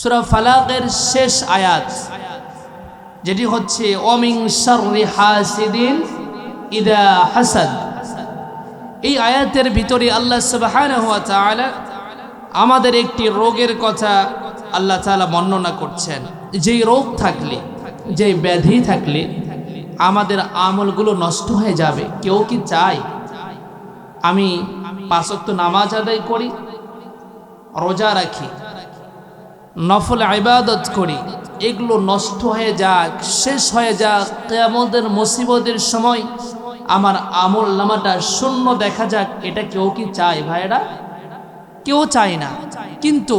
সুরা ফালাকের শেষ আয়াত, যেটি হচ্ছে অমিং শাররি হাসিদিন ইদা হাসাদ। এই আয়াতের ভিতরে আল্লাহ সুবহানাহু ওয়া তাআলা আমাদের একটি রোগের কথা আল্লাহ তাআলা বর্ণনা করছেন। যেই রোগ থাকলে, যেই ব্যাধি থাকলে আমাদের আমলগুলো নষ্ট হয়ে যাবে। কেউ কি চায়? আমি পাঁচক্ত নামাজ আদায় করি, রোজা রাখি নফল ইবাদত করি, এগুলো নষ্ট হয়ে যাক, শেষ হয়ে যাক, কেয়ামতের মুসিবতের সময় আমার আমল নামাটা শূন্য দেখা যাক, এটা কেউ কি চায় ভাইরা কেউ চায় না। কিন্তু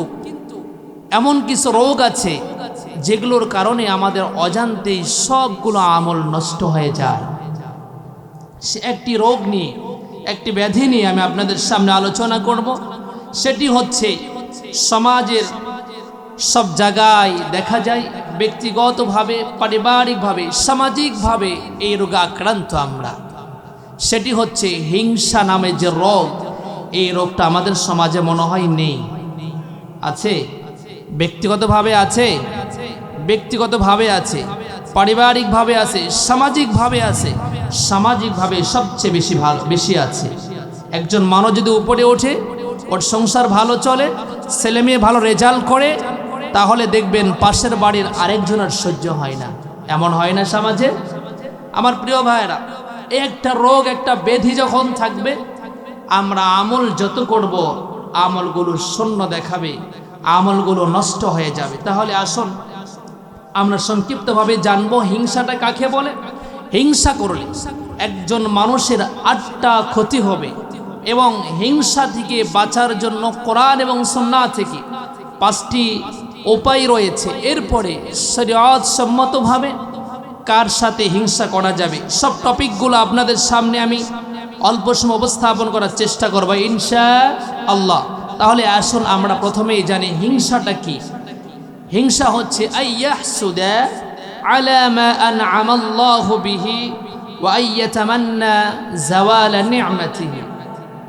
এমন কিছু রোগ আছে যেগুলোর কারণে আমাদের অজান্তেই সবগুলো আমল নষ্ট হয়ে যায়। সে একটি রোগ নিয়ে, একটি ব্যাধি নিয়ে আমি আপনাদের সামনে আলোচনা করব। সেটি হচ্ছে সমাজের সব জায়গায় দেখা যায়, ব্যক্তিগতভাবে, পারিবারিকভাবে, সামাজিকভাবে এই রোগে আক্রান্ত আমরা। সেটি হচ্ছে হিংসা নামে যে রোগ, এই রোগটা আমাদের সমাজে মনে হয় নেই। আছে? ব্যক্তিগতভাবে আছে? ব্যক্তিগতভাবে আছে? পারিবারিকভাবে আছে? সামাজিকভাবে আছে? সামাজিকভাবে সবচেয়ে বেশি ভালো, বেশি আছে। একজন মানুষ যদি উপরে ওঠে, ওর সংসার ভালো চলে ছেলে মেয়ে ভালো রেজাল্ট করে তাহলে দেখবেন পাশের বাড়ির আরেকজনের সহ্য হয় না। এমন হয় না সমাজে? আমার প্রিয় ভাইয়েরা, একটা রোগ, একটা ব্যাধি যখন থাকবে, আমরা আমল যত করব, আমলগুলো শূন্য দেখাবে, আমলগুলো নষ্ট হয়ে যাবে। তাহলে আসুন, আমরা সংক্ষিপ্তভাবে জানব হিংসাটা কাকে বলে? হিংসা করলে একজন মানুষের আটটা ক্ষতি হবে এবং হিংসা থেকে বাঁচার জন্য কোরআন এবং সন্না থেকে পাঁচটি উপায় রয়েছে। এরপরে শরীয়ত সম্মতভাবে কার সাথে হিংসা করা যাবে? সব টপিকগুলো আপনাদের সামনে আমি অল্প সময় উপস্থাপন করার চেষ্টা করব ইনশা আল্লাহ তাহলে আসুন আমরা প্রথমেই জানি হিংসাটা কি। হিংসা হচ্ছে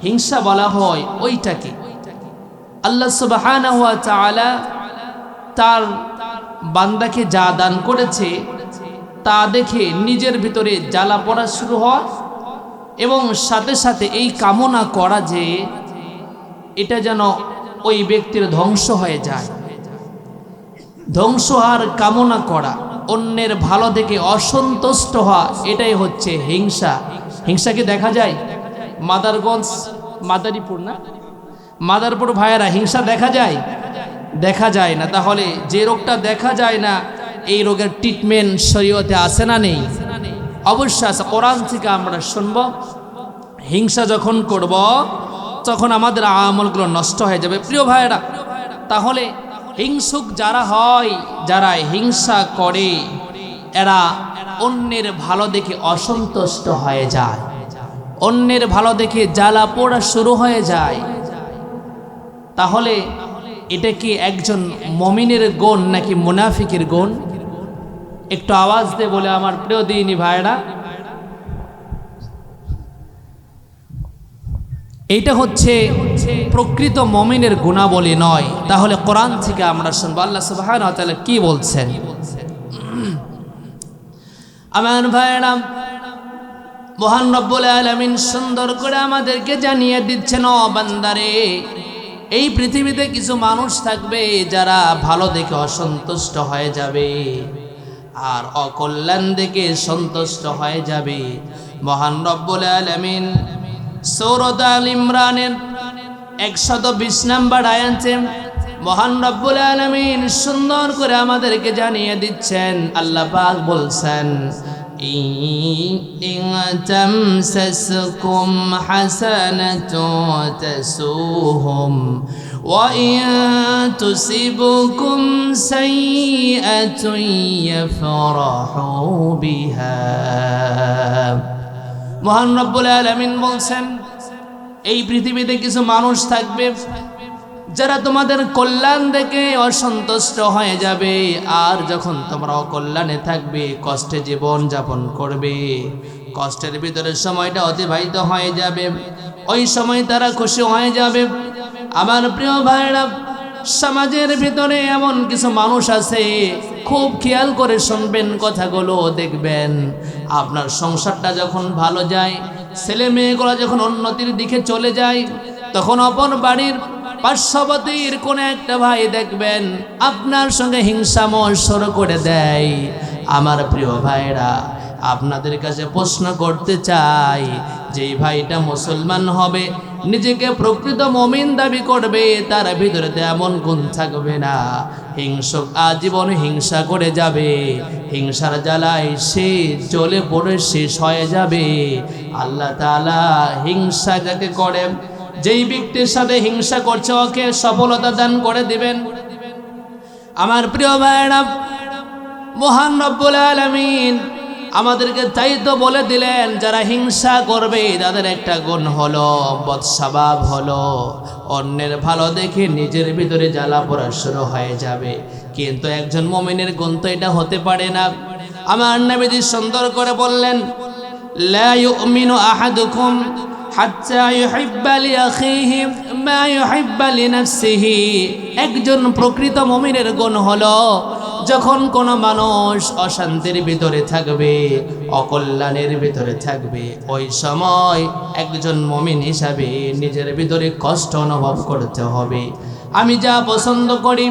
হিংসা বলা হয় ওইটাকে। আল্লাহ তাআলা তার বান্দাকে যা দান করেছে তা দেখে নিজের ভিতরে জ্বালা পড়া শুরু হয় এবং সাথে সাথে এই কামনা করা যে এটা যেন ওই ব্যক্তির ধ্বংস হয়ে যায়। ধ্বংস হওয়ার কামনা করা, অন্যের ভালো দেখে অসন্তুষ্ট হওয়া, এটাই হচ্ছে হিংসা। হিংসাকে দেখা যায়? মাদারগঞ্জ, মাদারীপুর না? মাদারপুর ভাইয়েরা হিংসা দেখা যায়? দেখা যায় না। তাহলে যে রোগটা দেখা যায় না, এই রোগের ট্রিটমেন্ট শরীয়তে আসে না নেই। অবশ্যই আছে। কোরআন থেকে আমরা শুনব, হিংসা যখন করব, তখন আমাদের আমলগুলো নষ্ট হয়ে যাবে। প্রিয় ভাইয়েরা, তাহলে হিংসুক যারা হয় যারা হিংসা করে, এরা অন্যের ভালো দেখে অসন্তুষ্ট হয়ে যায়। অন্যের ভালো দেখে জ্বালা পোড়া শুরু হয়ে যায়। তাহলে এটা কি একজন মমিনের গুণ নাকি মুনাফিকের গুণ? একটু আওয়াজ দে বলে আমার প্রিয় দিনী ভাইরা এইটা হচ্ছে প্রকৃত মমিনের গুণাবলী নয়। তাহলে কোরআন থেকে আমরা শুনব। আল্লাহ তাআলা কি বলছেন? আমার ভাইরা মহান রব্বুল আলামিন সুন্দর করে আমাদেরকে জানিয়ে দিচ্ছেন, ও বান্দারে এই পৃথিবীতে কিছু মানুষ থাকবে যারা ভালো দেখে অসন্তুষ্ট হয়ে যাবে আর অকল্যাণ দেখে সন্তুষ্ট হয়ে যাবে। মহান রব্বুল আলামিন সৌরত আল ইমরানের একশত বিশ নাম্বার আয়াতে মহান রব্বুল আলামিন সুন্দর করে আমাদেরকে জানিয়ে দিচ্ছেন। আল্লাহ পাক বলছেন إن تمسسكم حسنة تسوهم وإن تصبكم سيئة يفرحوا بها মহান রব্বুল আলমিন বলছেন এই পৃথিবীতে কিছু মানুষ থাকবে যারা তোমাদের কল্যাণ দেখে অসন্তুষ্ট হয়ে যাবে, আর যখন তোমরা অকল্যাণে থাকবে, কষ্টে জীবন যাপন করবে, কষ্টের ভিতরে সময়টা অতিবাহিত হয়ে যাবে, ওই সময় তারা খুশি হয়ে যাবে। আমার প্রিয় ভাইরা সমাজের ভিতরে এমন কিছু মানুষ আছে, খুব খেয়াল করে শুনবেন কথাগুলো, দেখবেন আপনার সংসারটা যখন ভালো যায়, ছেলে মেয়েগুলো যখন উন্নতির দিকে চলে যায়, তখন অপর বাড়ির পার্শ্ববর্তীর কোন একটা ভাই দেখবেন, আপনার সঙ্গে হিংসামল শুরু করে দেয়। আমার প্রিয় ভাইরা, আপনাদের কাছে প্রশ্ন করতে চাই, যে ভাইটা মুসলমান হবে, নিজেকে প্রকৃত মমিন দাবি করবে, তার ভিতরে এমন গুণ থাকবে না। হিংসক আজীবন হিংসা করে যাবে, হিংসার জ্বালায় সে চলে পড়ে শেষ হয়ে যাবে। আল্লাহ তাআলা হিংসা যাকে করে যেই ব্যক্তির সাথে হিংসা করছে, ওকে সফলতা দান করে দিবেন। আমার প্রিয় ভাইরা মহান রব্বুল আলামিন আমাদেরকে তাই তো বলে দিলেন, যারা হিংসা করবে, তাদের একটা গুণ হলো বৎস্বভাব হলো, অন্যের ভালো দেখে নিজের ভিতরে জ্বালা পড়া শুরু হয়ে যাবে। কিন্তু একজন মমিনের গুণ তো এটা হতে পারে না। আমার নবীজি সুন্দর করে বললেন, লা ইউমিনু আহাদুকুম একজন প্রকৃত মুমিনের গুণ হলো যখন কোনো মানুষ অশান্তির ভিতরে থাকবে, অকল্যাণের ভিতরে থাকবে, ওই সময় একজন মমিন হিসাবে নিজের ভিতরে কষ্ট অনুভব করতে হবে। আমি যা পছন্দ করি,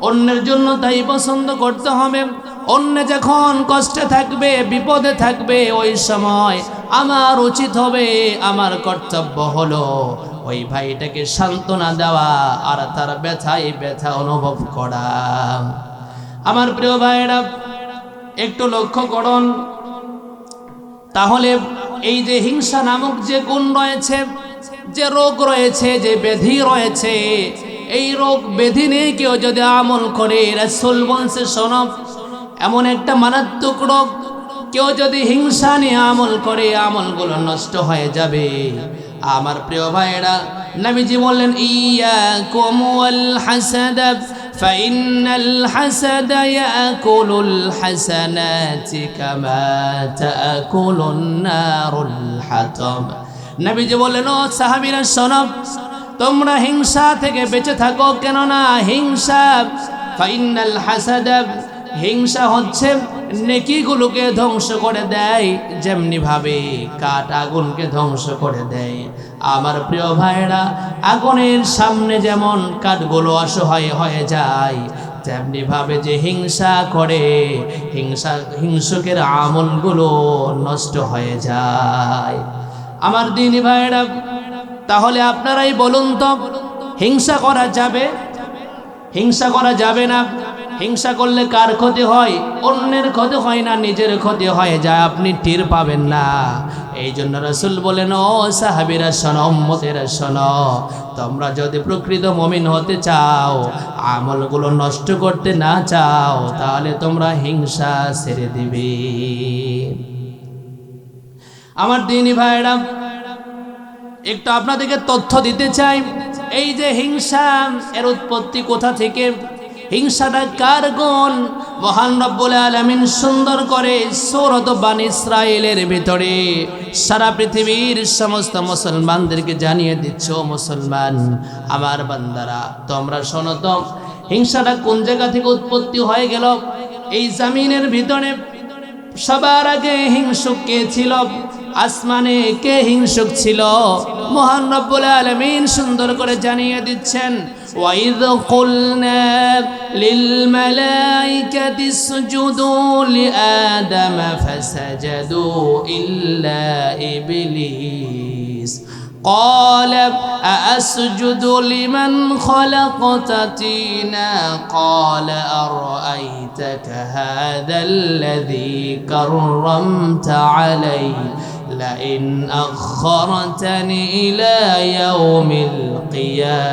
অন্যের জন্য তাই পছন্দ করতে হবে। অন্য যখন কষ্টে থাকবে, বিপদে থাকবে, ওই সময় আমার উচিত হবে, আমার কর্তব্য হলো ওই ভাইটাকে সান্ত্বনা দেওয়া আর তার ব্যথায় ব্যথা অনুভব করা। আমার প্রিয় ভাইরা একটু লক্ষ্য করুন। তাহলে এই যে হিংসা নামক যে গুণ রয়েছে, যে রোগ রয়েছে, যে ব্যাধি রয়েছে, এই রোগ ব্যাধি নিয়ে কেউ যদি আমল করে, রাসূল বংশে সনব এমন একটা মারাত্মক রোগ কেউ যদি হিংসা নিয়ে আমল করে আমলগুলো নষ্ট হয়ে যাবে আমার প্রিয় ভাইয়েরা নবীজি বললেন ইয়া কোমল হাসাদ فإن الحسد يأكل الحسنات كما تأكل النار الحطب নবীজি বললেন ও সাহাবীরা শোনো তোমরা হিংসা থেকে বেঁচে থাকো কেননা হিংসা ফাইনাল হাসাদ হিংসা হচ্ছে, নেকিগুলোকে ধ্বংস করে দেয় যেমনি ভাবে কাঠ আগুনকে ধ্বংস করে দেয়। আমার প্রিয় ভাইরা আগুনের সামনে যেমন কাঠগুলো অসহায় হয়ে যায় তেমনি ভাবে যে হিংসা করে, হিংসা, হিংসকের আমলগুলো নষ্ট হয়ে যায়। আমার দিনী ভাইরা তাহলে আপনারাই বলুন তো, হিংসা করা যাবে? হিংসা করা যাবে না? হিংসা করলে কার ক্ষতি হয়? অন্যের ক্ষতি হয় না, নিজের ক্ষতি হয়, যা আপনি টের পাবেন না। এই জন্য রসুল বলেন, ও সাহাবিরা, শোন, উম্মতেরা, শোন, তোমরা যদি প্রকৃত মমিন হতে চাও, আমলগুলো নষ্ট করতে না চাও, তাহলে তোমরা হিংসা ছেড়ে দিবে। আমার দিনী ভাইরা একটু আপনাদেরকে তথ্য দিতে চাই। এই যে হিংসা, এর উৎপত্তি কোথা থেকে? হিংসাটা কার গুণ মহান রব্বুল আলমিন সুন্দর করে সৌরত বান ইসরায়েলের ভিতরে সারা পৃথিবীর সমস্ত মুসলমানদেরকে জানিয়ে দিচ্ছ মুসলমান, আমার বান্দারা, তোমরা শোনো তো, হিংসাটা কোন জায়গা থেকে উৎপত্তি হয়ে গেল? এই জামিনের ভিতরে সবার আগে হিংসুক কে ছিল? আসমানে কে হিংসুক ছিল মহান রব্বুল আলামিন সুন্দর করে জানিয়ে দিচ্ছেন وَإِذْ قُلْنَا لِلْمَلَائِكَةِ اسْجُدُوا لِآدَمَ فَسَجَدُوا إِلَّا إِبْلِيسَ قال أأسجد لمن خلقت طينا قال أرأيتك هذا الذي كرمت علي لئن أخرتني إلى يوم القيامة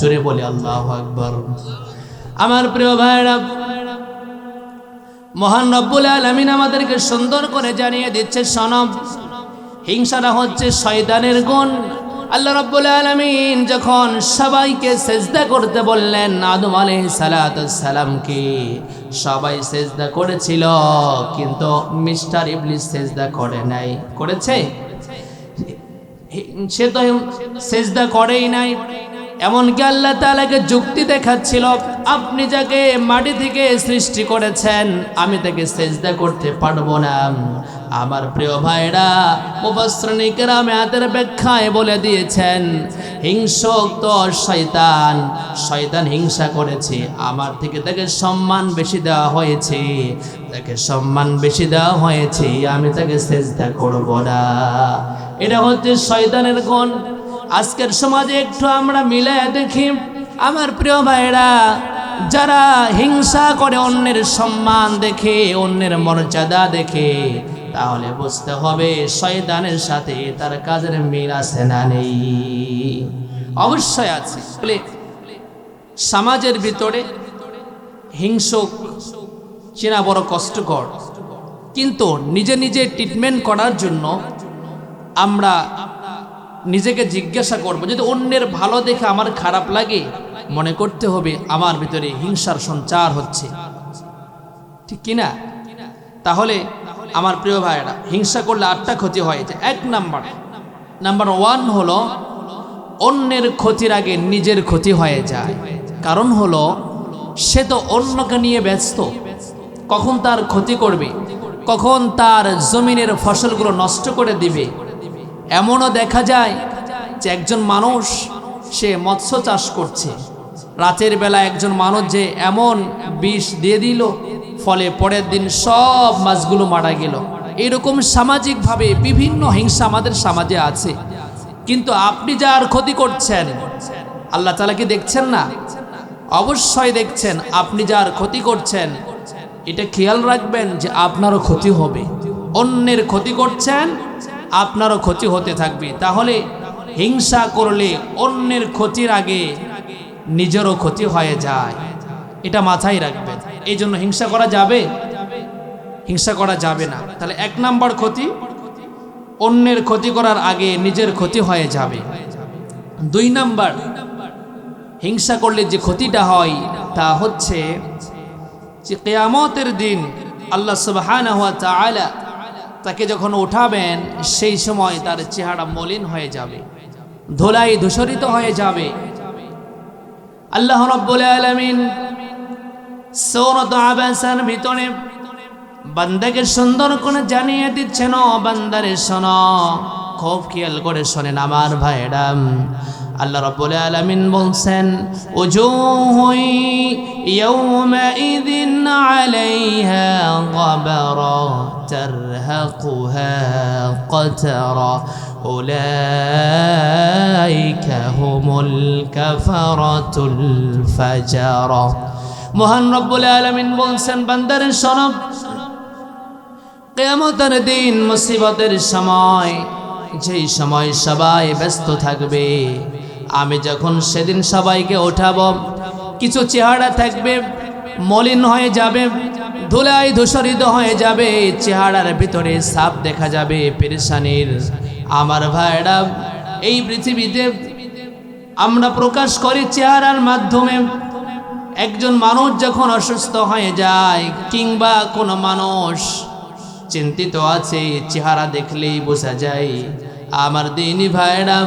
জোরে বলি আল্লাহু আকবার আমার প্রিয় ভাইরা মহান রব্বুল আলামিন আমাদেরকে সুন্দর করে জানিয়ে দিচ্ছে সনব হিংসাটা হচ্ছে শয়তানের গুণ আল্লাহ রব্বুল আলমিন যখন সবাইকে সেজদা করতে বললেন, আদম আলাইহিস সালাতামকে সবাই সেজদা করেছিল, কিন্তু মিস্টার ইবলিস সেজদা করে নাই। করেছে? সে তো সেজদা করেই নাই। এমনকি আল্লাহ তালাকে যুক্তি দেখাচ্ছিল, আপনি যাকে মাটি থেকে সৃষ্টি করেছেন, আমি তাকে সেজদা করতে পারব না। আমার প্রিয় ভাইরা মুফাসসিরিনেরা মেয়াদের ব্যাখ্যায় বলে দিয়েছেন, হিংসক তো শয়তান শয়তান হিংসা করেছে, আমার থেকে তাকে সম্মান বেশি দেওয়া হয়েছে, তাকে সম্মান বেশি দেওয়া হয়েছে, আমি তাকে সেজদা করব না। এটা হচ্ছে শয়তানের গুণ। আজকের সমাজে একটু আমরা মিলে দেখি। আমার প্রিয় ভাইরা যারা হিংসা করে অন্যের সম্মান দেখে, অন্যের মর্যাদা দেখে, তাহলে বুঝতে হবে শয়তানের সাথে তার কাজের মিল আছে না নেই। অবশ্যই আছে। সমাজের ভিতরে হিংসক চেনা বড় কষ্টকর। কিন্তু নিজে নিজে ট্রিটমেন্ট করার জন্য আমরা নিজেকে জিজ্ঞাসা করব, যদি অন্যের ভালো দেখে আমার খারাপ লাগে, মনে করতে হবে আমার ভিতরে হিংসার সঞ্চার হচ্ছে। ঠিক কিনা তাহলে আমার প্রিয় ভাইয়েরা, হিংসা করলে আটটা ক্ষতি হয়। যে এক নাম্বার নাম্বার ওয়ান হলো, অন্যের ক্ষতির আগে নিজের ক্ষতি হয়ে যায়। কারণ হলো, সে তো অন্যকে নিয়ে ব্যস্ত। কখন তার ক্ষতি করবে? কখন তার জমিনের ফসলগুলো নষ্ট করে দিবে? এমনও দেখা যায় যে একজন মানুষ, সে মৎস্য চাষ করছে। রাতের বেলা একজন মানুষ যে এমন বিষ দিয়ে দিল, ফলে পরের দিন সব মাছগুলো মারা গেল। এরকম সামাজিকভাবে বিভিন্ন হিংসা আমাদের সমাজে আছে। কিন্তু আপনি যার ক্ষতি করছেন, আল্লাহ তালা কি দেখছেন না? অবশ্যই দেখছেন, আপনি যার ক্ষতি করছেন, এটা খেয়াল রাখবেন যে আপনারও ক্ষতি হবে। অন্যের ক্ষতি করছেন আপনারও ক্ষতি হতে থাকবে। তাহলে হিংসা করলে অন্যের ক্ষতির আগে নিজেরও ক্ষতি হয়ে যায়। এটা মাথায় রাখবেন। এই জন্য হিংসা করা যাবে? হিংসা করা যাবে না। তাহলে এক নাম্বার ক্ষতি, অন্যের ক্ষতি করার আগে নিজের ক্ষতি হয়ে যাবে। দুই নাম্বার, হিংসা করলে যে ক্ষতিটা হয় তা হচ্ছে যে কেয়ামতের দিন আল্লাহ তাআলা তাকে যখন উঠাবেন সেই সময় তার চেহারা মলিন হয়ে যাবে, ধোলাই ধূসরিত হয়ে যাবে। আল্লাহ রব্বুল আলামিন সৌরত আবাসার ভিতরে বান্দাকে সুন্দর করে জানিয়ে দিচ্ছেন বান্দারে, শোন। খুব খেয়াল করে শোনেন আমার ভাইরাম আল্লাহ রাব্বুল আলামিন বলছেন, উজুহুই ইয়াউমাইযিন আলাইহা গাবারা। তারহাকুহা কতরা উলাইকা হুমুল কাফারাতুল ফাজারা মহান রব্বুল আলামিন বলছেন, বান্দারে শোনো কেয়ামতের দিন মুসিবতের সময়, যেই সময় সবাই ব্যস্ত থাকবে, আমি যখন সেদিন সবাইকে ওঠাব, কিছু চেহারা থাকবে, মলিন হয়ে যাবে ধুলাই ধূসরিত হয়ে যাবে, চেহারার ভিতরে সাপ দেখা যাবে, পেরেশানির। আমার ভাইরা, এই পৃথিবীতে আমরা প্রকাশ করি চেহারার মাধ্যমে। একজন মানুষ যখন অসুস্থ হয়ে যায়, কিংবা কোনো মানুষ চিন্তিত আছে, চেহারা দেখলেই বোঝা যায়, আমার দিনই ভাইরা,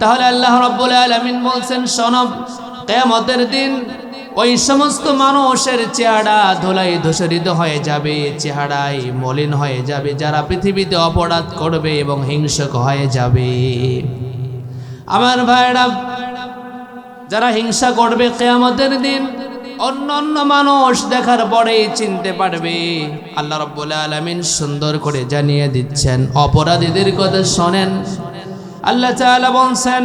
তাহলে আল্লাহ রব্বুল আলামিন বলছেন সনব কেয়ামতের দিন ওই সমস্ত মানুষের চেহারা ধুলাই ধূসরিত হয়ে যাবে, চেহারায় মলিন হয়ে যাবে, যারা পৃথিবীতে অপরাধ করবে এবং হিংসক হয়ে যাবে। আমার ভাইরা, যারা হিংসা করবে কেয়ামতের দিন, অন্য অন্য মানুষ দেখার পরেই চিনতে পারবে। আল্লাহ রব্বুল আলমিন সুন্দর করে জানিয়ে দিচ্ছেন, অপরাধীদের কথা শোনেন আল্লাহ তাআলা বলছেন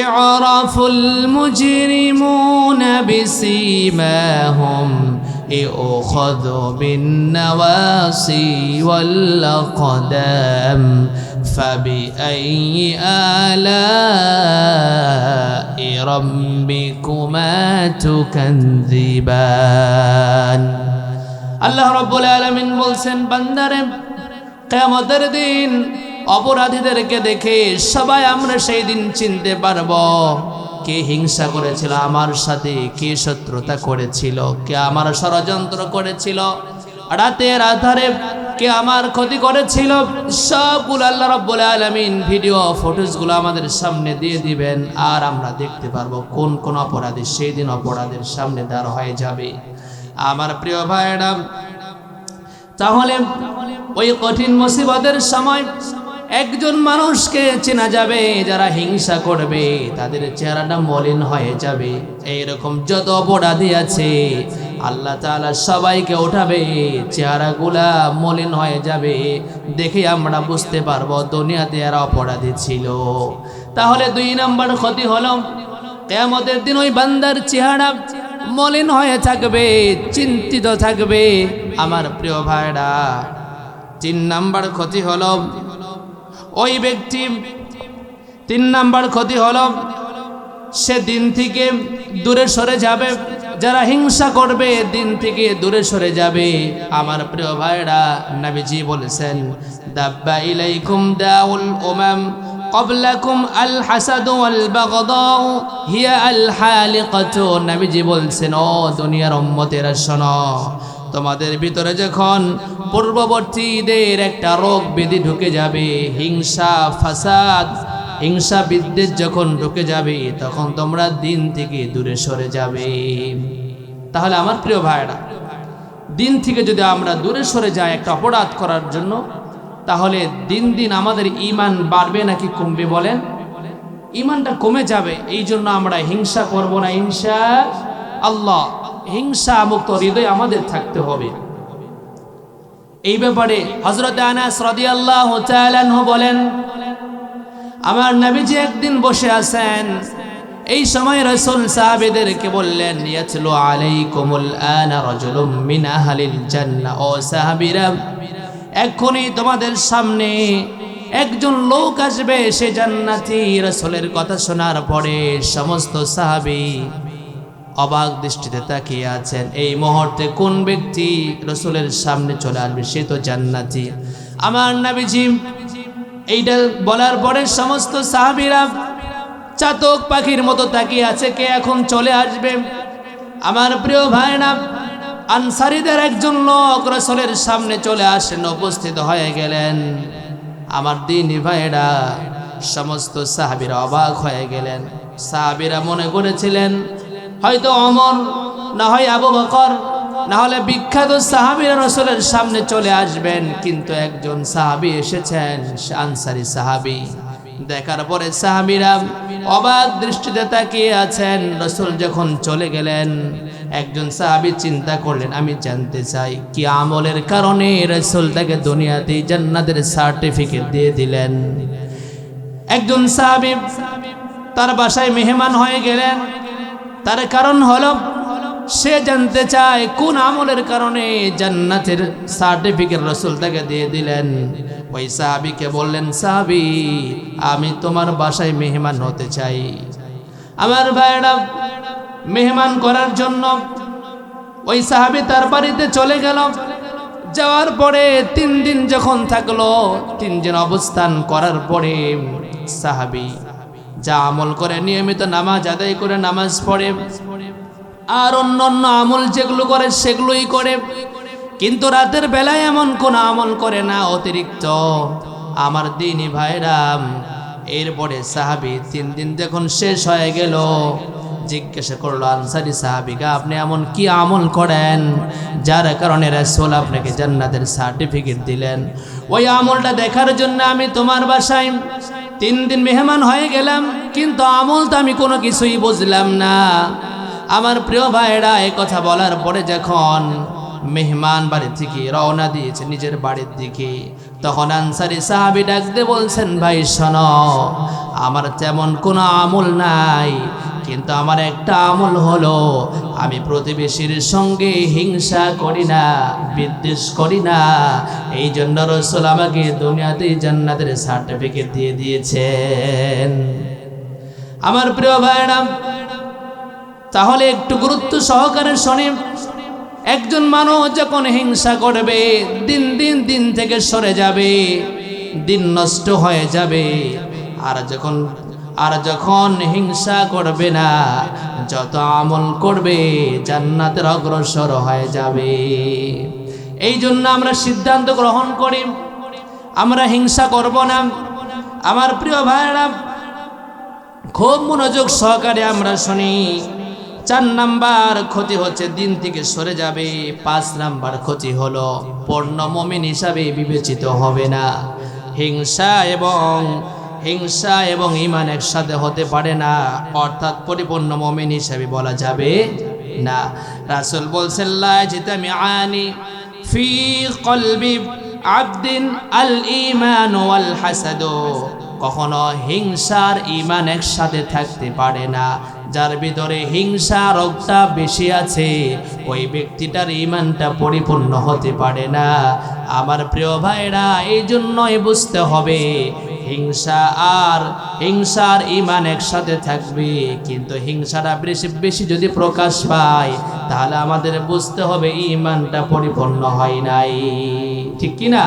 ইআরাফুল মুজরিমুন বিসীমাহুম ইউখাযু বিন নাওয়াসি ওয়াল আকদাম فبأي آلاء ربكما تكذبان আল্লাহ রব্বুল আলামিন বলছেন বান্দারে কিয়ামতের দিন অপরাধীদেরকে দেখে সবাই আমরা সেই দিন চিনতে পারব। কে হিংসা করেছিল আমার সাথে, কে শত্রুতা করেছিল, কে আমার ষড়যন্ত্র করেছিল, রাতের আধারে কে আমার ক্ষতি করেছিল, সবগুলো আল্লাহ রাব্বুল আলামিন ভিডিও ফুটেজগুলো আমাদের সামনে দিয়ে দিবেন। আর আমরা দেখতে পারব কোন কোন অপরাধী সেই দিন অপরাধের সামনে দাঁড় হয়ে যাবে। আমার প্রিয় ভাইয়েরা, তাহলে ওই কঠিন মুসিবতের সময় একজন মানুষকে চেনা যাবে, যারা হিংসা করবে, তাদের চেহারাটা মলিন হয়ে যাবে। এইরকম যত অপরাধী আছে, আল্লাহ তাআলা সবাইকে উঠাবে চেহারাগুলা মলিন হয়ে যাবে। দেখে আমরা বুঝতে পারব, দুনিয়াতে এরা অপরাধী ছিল। তাহলে দুই নম্বর ক্ষতি হলো, কেয়ামতের দিন ওই বান্দার চেহারা মলিন হয়ে থাকবে, চিন্তিত থাকবে। আমার প্রিয় ভাইরা, তিন নাম্বার ক্ষতি হলো ওই ব্যক্তি তিন নাম্বার ক্ষতি হল সে দিন থেকে দূরে সরে যাবে। যারা হিংসা করবে, দিন থেকে দূরে সরে যাবে। আমার প্রিয় ভাইরা নাবিজি বলেছেন আল আল হিয়া আল বলছেন, ও দুনিয়ার অম্মতেরা শোনো তোমাদের ভিতরে যখন পূর্ববর্তীদের একটা রোগ ব্যাধি ঢুকে যাবে, হিংসা, ফাসাদ, হিংসা বিদ্বেষ যখন ঢুকে যাবে, তখন তোমরা দিন থেকে দূরে সরে যাবে। তাহলে আমার প্রিয় ভাইরা দিন থেকে যদি আমরা দূরে সরে যাই একটা অপরাধ করার জন্য, তাহলে দিন দিন আমাদের ইমান বাড়বে নাকি কমবে বলেন? ইমানটা কমে যাবে এই জন্য আমরা হিংসা করব না হিংসা আল্লাহ। হিংসা মুক্ত হৃদয় আমাদের থাকতে হবে। এই ব্যাপারে হজরত আনাস বলেন, আমার নবীজি একদিন বসে আছেন। এই সময় রাসূল সাহাবীদেরকে বললেন, ইয়াতলু আলাইকুমুল আনা রাজুলুম মিন আহলিল জান্নাহ। ও সাহাবীরা, এক্ষুনি তোমাদের সামনে একজন লোক আসবে, সে জান্নাতি। রাসূলের কথা শোনার পরে সমস্ত সাহাবী অবাক দৃষ্টিতে তাকিয়ে আছেন। এই মুহূর্তে কোন ব্যক্তি রসুলের সামনে চলে আসবে সে তো জান্নাতি। আমার নাবিজি, এইটা বলার পরে সমস্ত সাহাবিরা চাতক পাখির মতো তাকিয়ে আছে, কে এখন চলে আসবে? আমার প্রিয় ভাইরা আনসারিদের একজন লোক রসলের সামনে চলে আসেন, উপস্থিত হয়ে গেলেন। আমার দিনী ভাইরা সমস্ত সাহাবিরা অবাক হয়ে গেলেন। সাহাবিরা মনে করেছিলেন হয়তো অমর, না হয় আবু বকর, না হলে বিখ্যাত সাহাবিরা রসুলের সামনে চলে আসবেন, কিন্তু একজন সাহাবি এসেছেন আনসারি সাহাবি। দেখার পরে সাহাবিরা অবাক দৃষ্টিতে তাকিয়ে আছেন। রসুল যখন চলে গেলেন, একজন সাহাবি চিন্তা করলেন, আমি জানতে চাই, কি আমলের কারণে রসুল তাকে দুনিয়াতে জান্নাতের সার্টিফিকেট দিয়ে দিলেন? একজন সাহাবি তার বাসায় মেহমান হয়ে গেলেন। তার কারণ হল, সে জানতে চায় কোন আমলের কারণে জান্নাতের সার্টিফিকেট রসুল তাকে দিয়ে দিলেন। ওই সাহাবিকে বললেন, সাহাবি, আমি তোমার বাসায় মেহমান হতে চাই। আমার ভাইরা মেহমান করার জন্য ওই সাহাবি তার বাড়িতে চলে গেল। যাওয়ার পরে তিন দিন যখন থাকল তিন দিন অবস্থান করার পরে সাহাবি যা আমল করে, নিয়মিত নামাজ আদায় করে, নামাজ পড়ে। আর অন্য অন্য আমল যেগুলো করে, সেগুলোই করে। কিন্তু রাতের বেলায় এমন কোন আমল করে না, অতিরিক্ত। আমার দিনই ভাইরাম, এরপরে সাহাবি তিন দিন যখন শেষ হয়ে গেল। জিজ্ঞাসা করল, আনসারি সাহাবিকা আপনি এমন কি আমল করেন? যার কারণে রাসূল আপনাকে জান্নাতের সার্টিফিকেট দিলেন। ওই আমলটা দেখার জন্য আমি তোমার বাসায় তিন দিন মেহমান হয়ে গেলাম, কিন্তু আমল তো আমি কোনো কিছুই বুঝলাম না। আমার প্রিয় ভাইরা, এ কথা বলার পরে যখন মেহমান বাড়ি থেকে রওনা দিয়েছে নিজের বাড়ির দিকে, তখন আনসারি সাহাবি ডাকতে বলছেন, ভাই শোন, আমার তেমন কোনো আমল নাই। কিন্তু আমার একটা আমল হলো, আমি প্রতিবেশীর সঙ্গে হিংসা করি না, বিদ্বেষ করি না। এই জন্য রসুল আমাকে দুনিয়াতে জান্নাতের সার্টিফিকেট দিয়ে দিয়েছেন। আমার প্রিয় ভাইরা তাহলে একটু গুরুত্ব সহকারে শোনে। একজন মানুষ যখন হিংসা করবে, দিন দিন দিন থেকে সরে যাবে, দিন নষ্ট হয়ে যাবে। আর যখন আর যখন হিংসা করবে না, যত আমল করবে, জান্নাতের অগ্রসর হয়ে যাবে। এই জন্য আমরা সিদ্ধান্ত গ্রহণ করি, আমরা হিংসা করব না। আমার প্রিয় ভাইরা খুব মনোযোগ সহকারে আমরা শুনি, চার নাম্বার ক্ষতি হচ্ছে দিন থেকে সরে যাবে, পাঁচ নাম্বার ক্ষতি হলো পূর্ণ মমিন হিসাবে বিবেচিত হবে না। হিংসা এবং হিংসা এবং ইমান একসাথে হতে পারে না। অর্থাৎ পরিপূর্ণ মমিন হিসাবে বলা যাবে না। রাসুল বলছেন আবদিন আল ইমান ওয়াল হাসাদু কখনো হিংসার ইমান একসাথে থাকতে পারে না। যার ভিতরে হিংসা, রোগটা বেশি আছে, ওই ব্যক্তিটার ইমানটা পরিপূর্ণ হতে পারে না। আমার প্রিয় ভাইরা এই জন্যই বুঝতে হবে হিংসা আর হিংসার ইমান একসাথে থাকবে। কিন্তু হিংসাটা বেশি বেশি যদি প্রকাশ পায়, তাহলে আমাদের বুঝতে হবে ইমানটা পরিপূর্ণ হয় নাই। ঠিক কি না